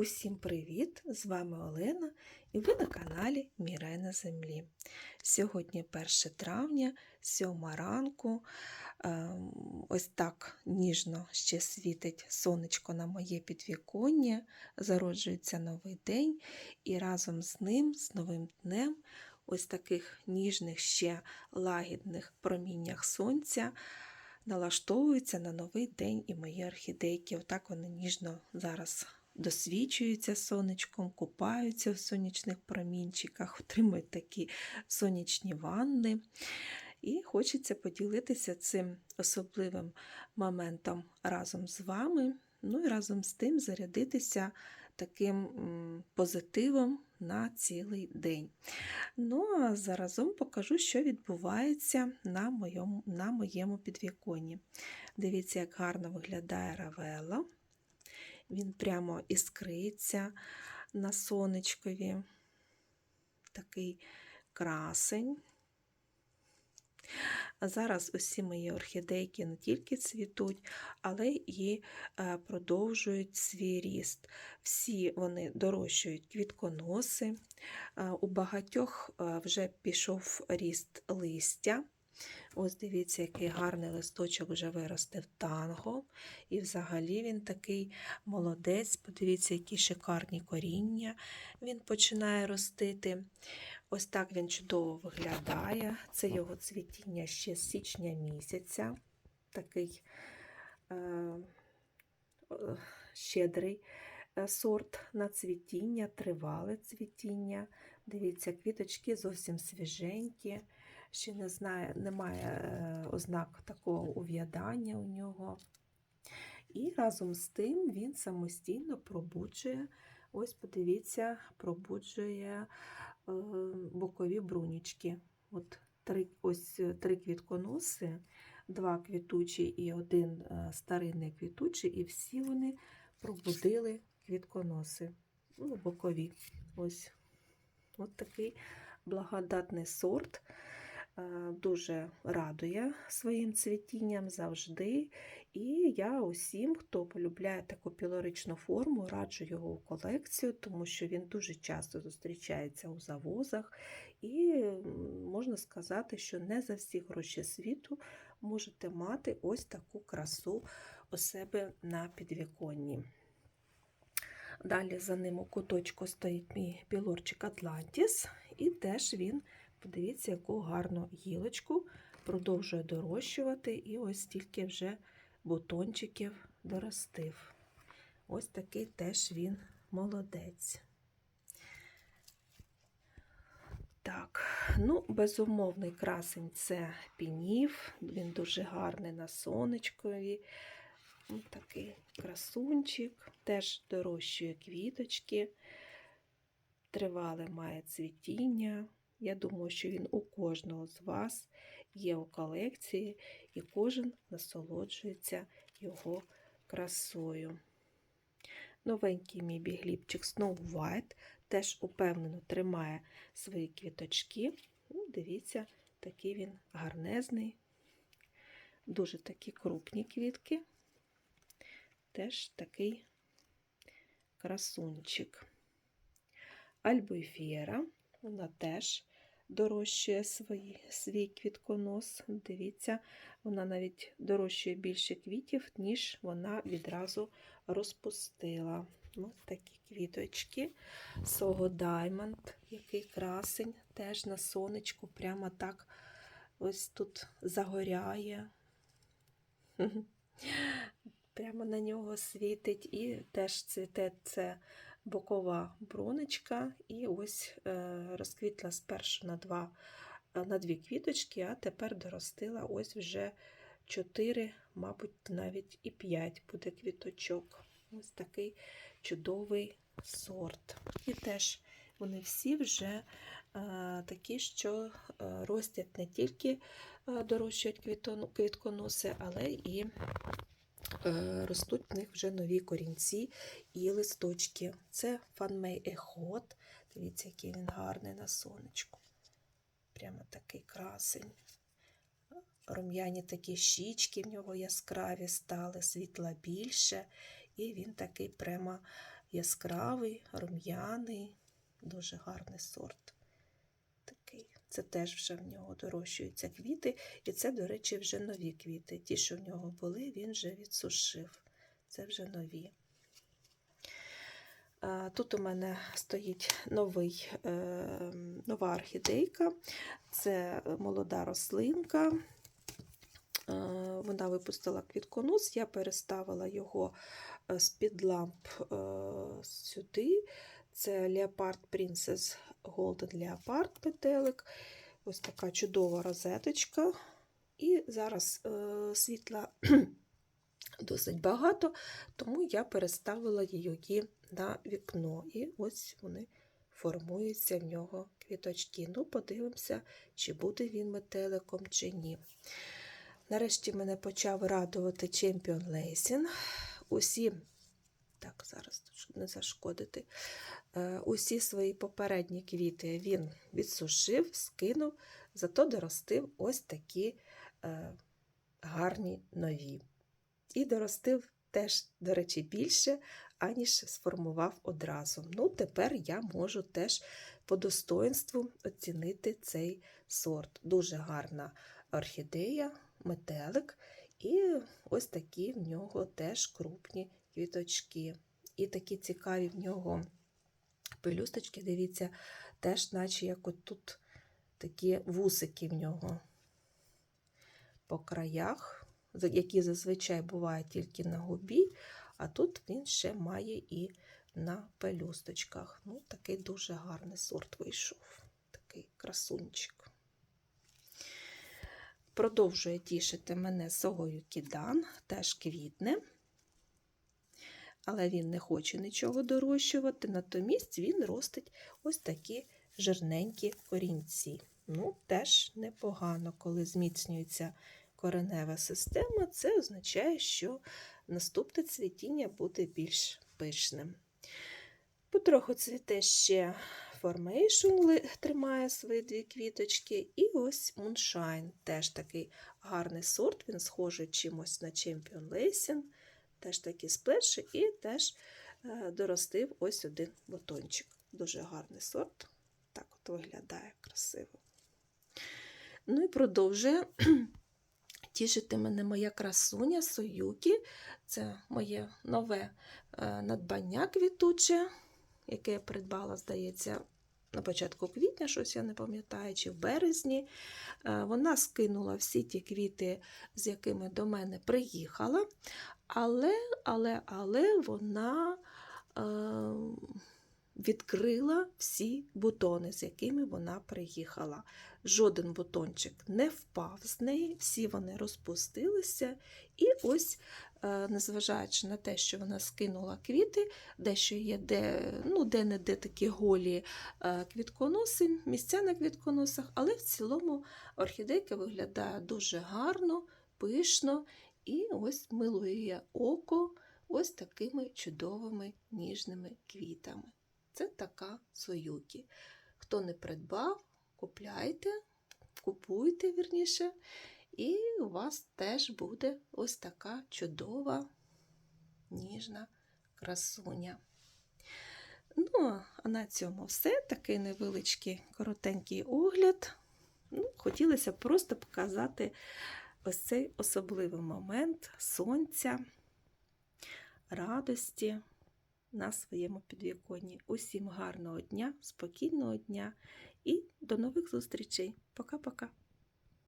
Усім привіт! З вами Олена і ви на каналі Мірай на землі. Сьогодні 1 травня, 7 ранку. Ем, Ось так ніжно ще світить сонечко на моє підвіконня, зароджується новий день, і разом з ним, з новим днем, ось таких ніжних ще лагідних проміннях сонця. Налаштовуються на новий день і мої орхідейки. Отак вони ніжно зараз досвічуються сонечком, купаються в сонячних промінчиках, отримують такі сонячні ванни. І хочеться поділитися цим особливим моментом разом з вами. Ну і разом з тим зарядитися таким позитивом на цілий день. Ну, а заразом покажу, що відбувається на моєму, на моєму підвіконні. Дивіться, як гарно виглядає равела. Він прямо іскриться на сонечкові. Такий красень. А зараз усі мої орхідейки не тільки цвітуть, але і е, продовжують свій ріст. Всі вони дорощують квітконоси. Е, У багатьох е, вже пішов ріст листя. Ось дивіться, який гарний листочок вже виростив танго. І взагалі він такий молодець. Подивіться, які шикарні коріння він починає ростити. Ось так він чудово виглядає. Це його цвітіння ще з січня місяця. Такий е, щедрий е, сорт на цвітіння, тривале цвітіння. Дивіться, квіточки зовсім свіженькі ще не знає, немає е, ознак такого ув'ядання у нього. І разом з тим він самостійно пробуджує, ось подивіться, пробуджує е, бокові брунічки. От три, ось три квітконоси, два квітучі і один е, старинний квітучий, і всі вони пробудили квітконоси. Ну, бокові. Ось. От такий благодатний сорт дуже радує своїм цвітінням завжди. І я усім, хто полюбляє таку пілоричну форму, раджу його у колекцію, тому що він дуже часто зустрічається у завозах, і можна сказати, що не за всі гроші світу можете мати ось таку красу у себе на підвіконні. Далі за ним у куточку стоїть мій пілорчик Атлантіс, і теж він Подивіться, яку гарну гілочку продовжує дорощувати, і ось стільки вже бутончиків доростив. Ось такий теж він молодець. Так, ну, безумовний красень це пінів, він дуже гарний на сонечкові. Ось такий красунчик, теж дорощує квіточки, тривале має цвітіння. Я думаю, що він у кожного з вас є у колекції, і кожен насолоджується його красою. Новенький мій бігліпчик Snow White теж упевнено тримає свої квіточки. Ну, Дивіться, такий він гарнезний, дуже такі крупні квітки, теж такий красунчик. Альбойфєра, вона теж дорощує свій, свій квітконос. Дивіться, вона навіть дорощує більше квітів, ніж вона відразу розпустила. Ось такі квіточки. Сого Даймонд, який красень, теж на сонечку, прямо так ось тут загоряє. Прямо на нього світить і теж цвіте це бокова бронечка, і ось е, розквітла спершу на два, е, на дві квіточки, а тепер доростила ось вже чотири, мабуть, навіть і п'ять буде квіточок. Ось такий чудовий сорт. І теж вони всі вже е, такі, що ростять не тільки дорожчають квітконоси, але і ростуть в них вже нові корінці і листочки. Це фанмей ехот. Дивіться, який він гарний на сонечку. Прямо такий красень. Рум'яні такі щічки в нього яскраві стали, світла більше, і він такий прямо яскравий, рум'яний, дуже гарний сорт. Це теж вже в нього дорощуються квіти, і це, до речі, вже нові квіти. Ті, що в нього були, він вже відсушив. Це вже нові. Тут у мене стоїть новий, е, нова орхідейка. Це молода рослинка. Вона випустила квітконос, я переставила його е, з-під ламп е, сюди. Це Leopard Princess Golden Leopard метелик. Ось така чудова розеточка. І зараз е, світла досить багато, тому я переставила її на вікно. І ось вони формуються в нього квіточки. Ну, подивимося, чи буде він метеликом, чи ні. Нарешті мене почав радувати Чемпіон Лейсін. Усі, так, зараз, щоб не зашкодити, е, усі свої попередні квіти він відсушив, скинув, зато доростив ось такі е, гарні нові. І доростив теж, до речі, більше, аніж сформував одразу. Ну, тепер я можу теж по достоинству оцінити цей сорт. Дуже гарна орхідея, метелик, і ось такі в нього теж крупні квіточки. І такі цікаві в нього пелюсточки, дивіться, теж, наче як от тут такі вусики в нього по краях, які зазвичай бувають тільки на губі, а тут він ще має і на пелюсточках. Ну, такий дуже гарний сорт вийшов. Такий красунчик. Продовжує тішити мене согою кідан, теж квітне. Але він не хоче нічого дорощувати, натомість він ростить ось такі жирненькі корінці. Ну, теж непогано, коли зміцнюється коренева система, це означає, що наступне цвітіння буде більш пишним. Потроху цвіте ще Formation, тримає свої дві квіточки. І ось Moonshine, теж такий гарний сорт, він схожий чимось на Champion Lacing, теж такі сплеші, і теж е, доростив ось один бутончик. Дуже гарний сорт. Так от виглядає красиво. Ну і продовжує тішити мене моя красуня Союкі. Це моє нове е, надбання квітуче, яке я придбала, здається, на початку квітня, щось я не пам'ятаю, чи в березні. Е, Вона скинула всі ті квіти, з якими до мене приїхала, але, але, але вона е, відкрила всі бутони, з якими вона приїхала. Жоден бутончик не впав з неї, всі вони розпустилися. І ось, незважаючи на те, що вона скинула квіти, дещо є де, ну, де-не-де такі голі е, квітконоси, місця на квітконосах, але в цілому орхідейка виглядає дуже гарно, пишно і ось милує око ось такими чудовими ніжними квітами. Це така союкі. Хто не придбав, купляйте, купуйте вірніше, і у вас теж буде ось така чудова, ніжна красуня. Ну, а на цьому все. Такий невеличкий коротенький огляд. Ну, хотілося просто показати ось цей особливий момент сонця, радості на своєму підвіконні. Усім гарного дня, спокійного дня і до нових зустрічей. Пока-пока.